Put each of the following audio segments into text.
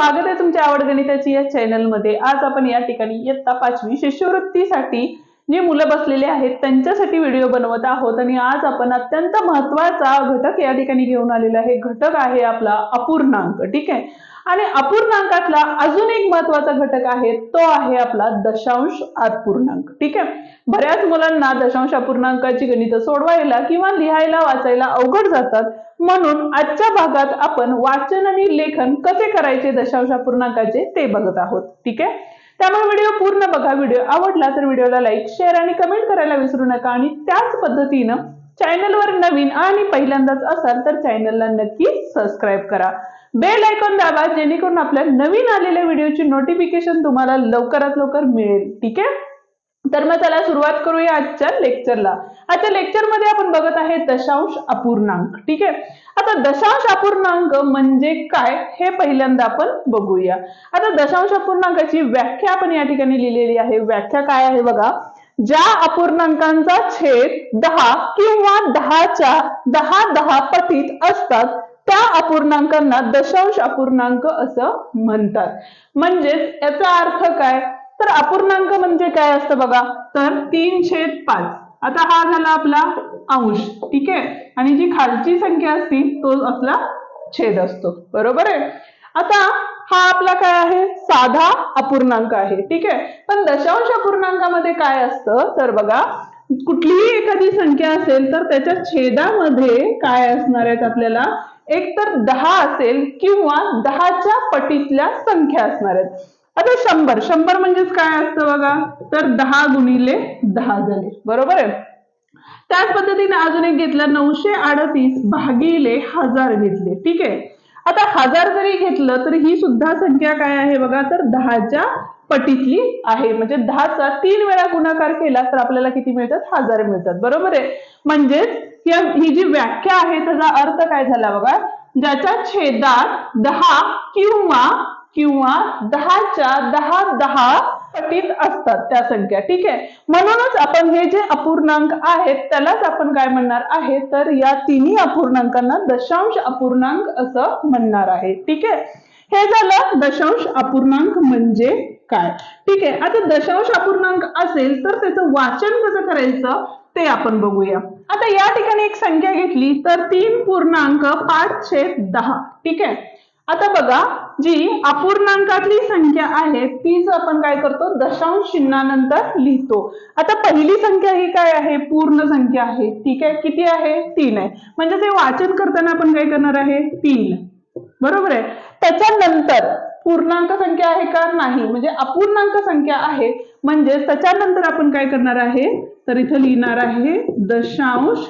स्वागत आहे तुमच्या आवड गणिताची या चॅनलमध्ये आज आपण या ठिकाणी इयत्ता पाचवी शिष्यवृत्तीसाठी जी मुलं बसलेली आहेत त्यांच्यासाठी व्हिडिओ बनवत आहोत. आणि आज आपण अत्यंत महत्त्वाचा घटक या ठिकाणी घेऊन आलेला आहे. घटक आहे आपला अपूर्णांक ठीक आहे? आणि अपूर्णांकातला अजून एक महत्त्वाचा घटक आहे तो आहे आपला दशांश अपूर्णांक. ठीक आहे? बऱ्याच मुलांना दशांश अपूर्णांकाची गणितं सोडवायला किंवा लिहायला वाचायला अवघड जातात. म्हणून आजच्या भागात आपण वाचन आणि लेखन कसे करायचे दशांश अपूर्णांकाचे ते बघत आहोत. ठीक आहे? त्यामुळे व्हिडिओ पूर्ण बघा. व्हिडिओ आवडला तर व्हिडिओला लाईक शेअर आणि कमेंट करायला विसरू नका आणि त्याच पद्धतीनं चॅनलवर नवीन आणि पहिल्यांदाच असाल तर चॅनलला नक्की सबस्क्राईब करा. बेल आयकॉन दाबा जेणेकरून आपल्या नवीन आलेल्या व्हिडिओची नोटिफिकेशन तुम्हाला लवकरात लवकर मिळेल. ठीक आहे? तर मग चला सुरुवात करूया आजच्या लेक्चरला आजच्या लेक्चरमध्ये आपण बघत आहे दशांश अपूर्णांक. ठीक आहे? आता दशांश अपूर्णांक म्हणजे काय हे पहिल्यांदा आपण बघूया. आता दशांश अपूर्णांकाची व्याख्या आपण या ठिकाणी लिहिलेली आहे. व्याख्या काय आहे बघा? ज्या अपूर्णांकांचा छेद दहा किंवा दहाच्या दहा दहा पटीत असतात त्या अपूर्णांकांना दशांश अपूर्णांक असं म्हणतात. म्हणजेच याचा अर्थ काय? तर अपूर्णांक म्हणजे काय असतं बघा? तर तीन छेद पाच. आता हा झाला आपला अंश ठीक आहे? आणि जी खालची संख्या असती तो आपला छेद असतो. बरोबर आहे? आता हा आपला काय आहे? साधा अपूर्णांक आहे ठीक आहे? पण दशांश अपूर्णांकामध्ये काय असतं? तर बघा कुठलीही एखादी संख्या असेल तर त्याच्या छेदामध्ये काय असणार आहेत आपल्याला? एक तर दहा असेल किंवा दहाच्या पटीतल्या संख्या असणार आहेत. आता शंभर. शंभर म्हणजेच काय असतं बघा? तर दहा गुणिले दहा झाले. बरोबर आहे? त्याच पद्धतीने अजून एक घेतलं. नऊशे अडतीस भागिले हजार घेतले. ठीक आहे? आता हजार जरी घेतलं तर ही सुद्धा संख्या काय आहे बघा? तर दहाच्या पटीतली आहे. म्हणजे दहाचा तीन वेळा गुणाकार केला तर आपल्याला किती मिळतात? हजार मिळतात. बरोबर आहे? म्हणजेच ही जी व्याख्या आहे त्याचा अर्थ काय झाला बघा? ज्याच्या छेदात दहा किंवा किंवा दहाच्या दहा दहा पटीत असतात त्या संख्या. ठीक आहे? म्हणूनच आपण हे जे अपूर्णांक आहेत त्यालाच आपण काय म्हणणार आहे? तर या तिन्ही अपूर्णांकांना दशांश अपूर्णांक असं म्हणणार आहे. ठीक आहे? हे झालं दशांश अपूर्णांक म्हणजे काय? ठीक आहे. आता दशांश अपूर्णांक असेल तर त्याचं वाचन कसं करायचं ते आपण बघूया. आता या ठिकाणी एक संख्या घेतली तर तीन पूर्णांक पाच छेद दहा. ठीक आहे? आता बघा जी अपूर्णांकातली संख्या आहे तीच आपण काय करतो? दशांश चिन्हानंतर लिहितो. आता पहिली संख्या ही काय आहे? पूर्ण संख्या आहे. ठीक आहे? किती आहे? तीन आहे. म्हणजे ते वाचन करताना आपण काय करणार आहे? तीन. बरोबर आहे? त्याच्यानंतर पूर्णांक संख्या आहे का नाही? म्हणजे अपूर्णांक संख्या आहे म्हणजे त्याच्यानंतर आपण काय करणार आहे? तर इथं लिहिणार आहे दशांश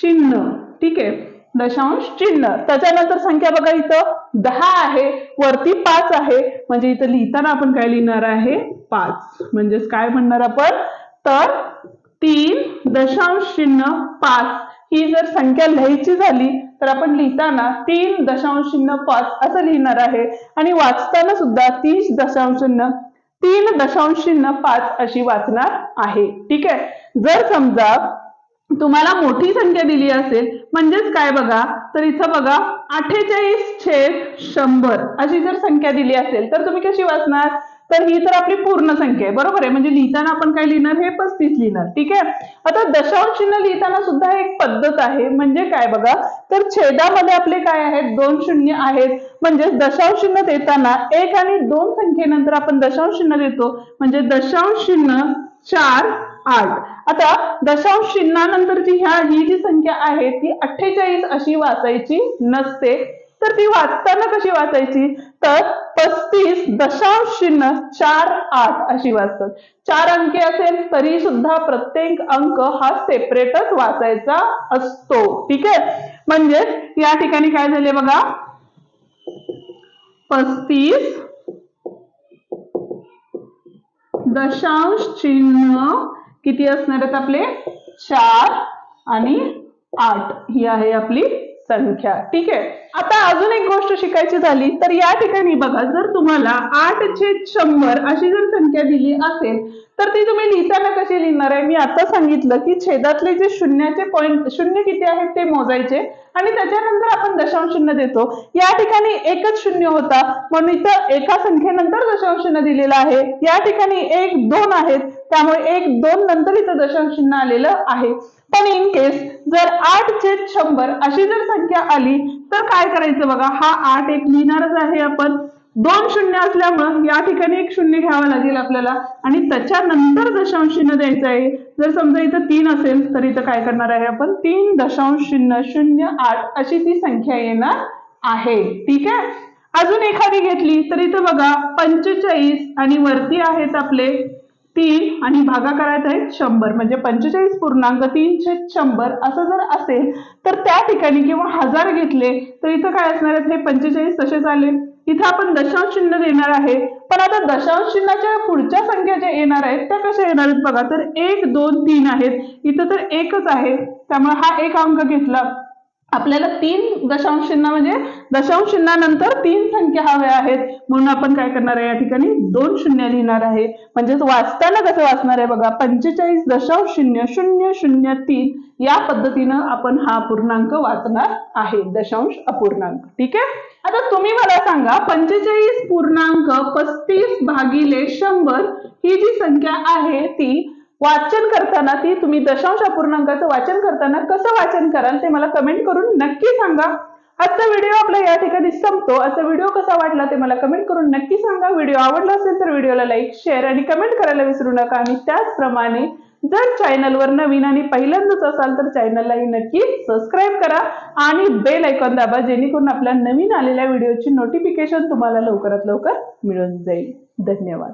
चिन्ह. ठीक आहे? दशांश चिन्ह. त्याच्यानंतर संख्या बघा इथं दहा आहे वरती पाच आहे. म्हणजे इथं लिहिताना आपण काय लिहिणार आहे? पाच. म्हणजेच काय म्हणणार आपण? तर तीन दशांश चिन्ह पाच. ही जर संख्या लिहायची झाली तर आपण लिहिताना तीन दशांश चिन्ह पाच असं लिहिणार आहे. आणि वाचताना सुद्धा तीस दशांश चिन्ह तीन दशांश चिन्ह पाच अशी वाचणार आहे. ठीक आहे? जर समजा तुम्हाला मोठी संख्या दिली असेल म्हणजेच काय बघा? तर इथं बघा अठ्ठेचाळीस छेद शंभर अशी जर संख्या दिली असेल तर तुम्ही कशी वाचणार? तर ही तर आपली पूर्ण संख्या आहे. बरोबर आहे? म्हणजे लिहिताना आपण काय लिहिणार? हे पस्तीस लिहिणार. ठीक आहे? आता दशांश चिन्ह लिहिताना सुद्धा एक पद्धत आहे. म्हणजे काय बघा? तर छेदामध्ये आपले काय आहेत? दोन शून्य आहेत. म्हणजे दशांश चिन्ह देताना एक आणि दोन संख्येनंतर आपण दशांश चिन्ह देतो. म्हणजे दशांश चिन्ह चार आठ. आता दशांश चिन्हानंतरची ह्या ही जी संख्या आहे ती अठ्ठेचाळीस अशी वाचायची नसते. तर ती वाचताना कशी वाचायची? तर पस्तीस दशांश चिन्ह चार आठ अशी वाचतात. चार अंकी असेल तरी सुद्धा प्रत्येक अंक हा सेपरेटच वाचायचा असतो. ठीक आहे? म्हणजे या ठिकाणी काय झाले बघा? पस्तीस दशांश चिन्ह किती असणार आहेत आपले? चार आणि आठ ही आहे आपली संख्या. ठीक आहे? आता अजून एक गोष्ट शिकायची झाली तर या ठिकाणी बघा जर तुम्हाला आठ छेद शंभर अशी जर संख्या दिली असेल तर ती तुम्ही लिहिताना कशी लिहिणार आहे? मी आता सांगितलं की छेदातले जे शून्याचे पॉईंट शून्य किती आहेत ते मोजायचे आणि त्याच्यानंतर आपण दशांश चिन्ह देतो. या ठिकाणी एकच शून्य होता म्हणून इथं एका संख्येनंतर दशांश चिन्ह दिलेलं आहे. या ठिकाणी एक दोन आहेत त्यामुळे एक दोन नंतर इथं दशांश चिन्ह आलेलं आहे. पण इन केस जर आठ छेद शंभर अशी जर संख्या आली तर काय करायचं बघा? हा आठ एक लिहिणारच आहे आपण. दोन शून्य असल्यामुळं या ठिकाणी एक शून्य घ्यावं लागेल आपल्याला. आणि त्याच्यानंतर दशांश चिन्ह द्यायचं आहे. जर समजा इथं तीन असेल तर इथं काय करणार आहे आपण? तीन दशांश शून्य शून्य आठ अशी ती संख्या येणार आहे. ठीक आहे? अजून एखादी घेतली तर इथं बघा पंचेचाळीस आणि वरती आहेत आपले. तीन आणि भागाकाराचा आहे शंभर. म्हणजे पंचेचाळीस पूर्णांक तीनशे शंभर असं जर असेल तर त्या ठिकाणी किंवा हजार घेतले तर इथं काय असणार आहेत? हे पंचेचाळीस तसेच आले. इथं आपण दशांश चिन्ह देणार आहे. पण आता दशांश चिन्हाच्या पुढच्या संख्या ज्या येणार आहेत त्या कशा येणार आहेत? बघा तर एक दोन तीन आहेत. इथं तर एकच आहे. त्यामुळे हा एक अंक घेतला. आपल्याला तीन दशांश चिन्ह म्हणजे दशांश चिन्हानंतर तीन संख्या हव्या आहेत. म्हणून आपण काय करणार आहे? या ठिकाणी दोन शून्य लिहिणार आहे. म्हणजेच वाचताना कसं वाचणार आहे बघा? पंचेचाळीस दशांश शून्य शून्य शून्य तीन या पद्धतीनं आपण हा पूर्णांक वाचणार आहे. दशांश अपूर्णांक. ठीक आहे? आता तुम्ही मला सांगा पंचेचाळीस पूर्णांक पस्तीस भागिले शंभर ही जी संख्या आहे ती वाचन करताना ती तुम्ही दशांश अपूर्णांकाचं वाचन करताना कसं वाचन कराल ते मला कमेंट करून नक्की सांगा. आजचा व्हिडिओ आपला या ठिकाणी संपतो. आजचा व्हिडिओ कसा वाटला ते मला कमेंट करून नक्की सांगा. व्हिडिओ आवडला असेल तर व्हिडिओला लाईक शेअर आणि कमेंट करायला विसरू नका. आणि त्याचप्रमाणे जर चॅनलवर नवीन आणि पहिल्यांदाच असाल तर चॅनललाही नक्की सबस्क्राईब करा आणि बेल ऐकॉन दाबा जेणेकरून आपल्या नवीन आलेल्या व्हिडिओची नोटिफिकेशन तुम्हाला लवकरात लवकर मिळून जाईल. धन्यवाद.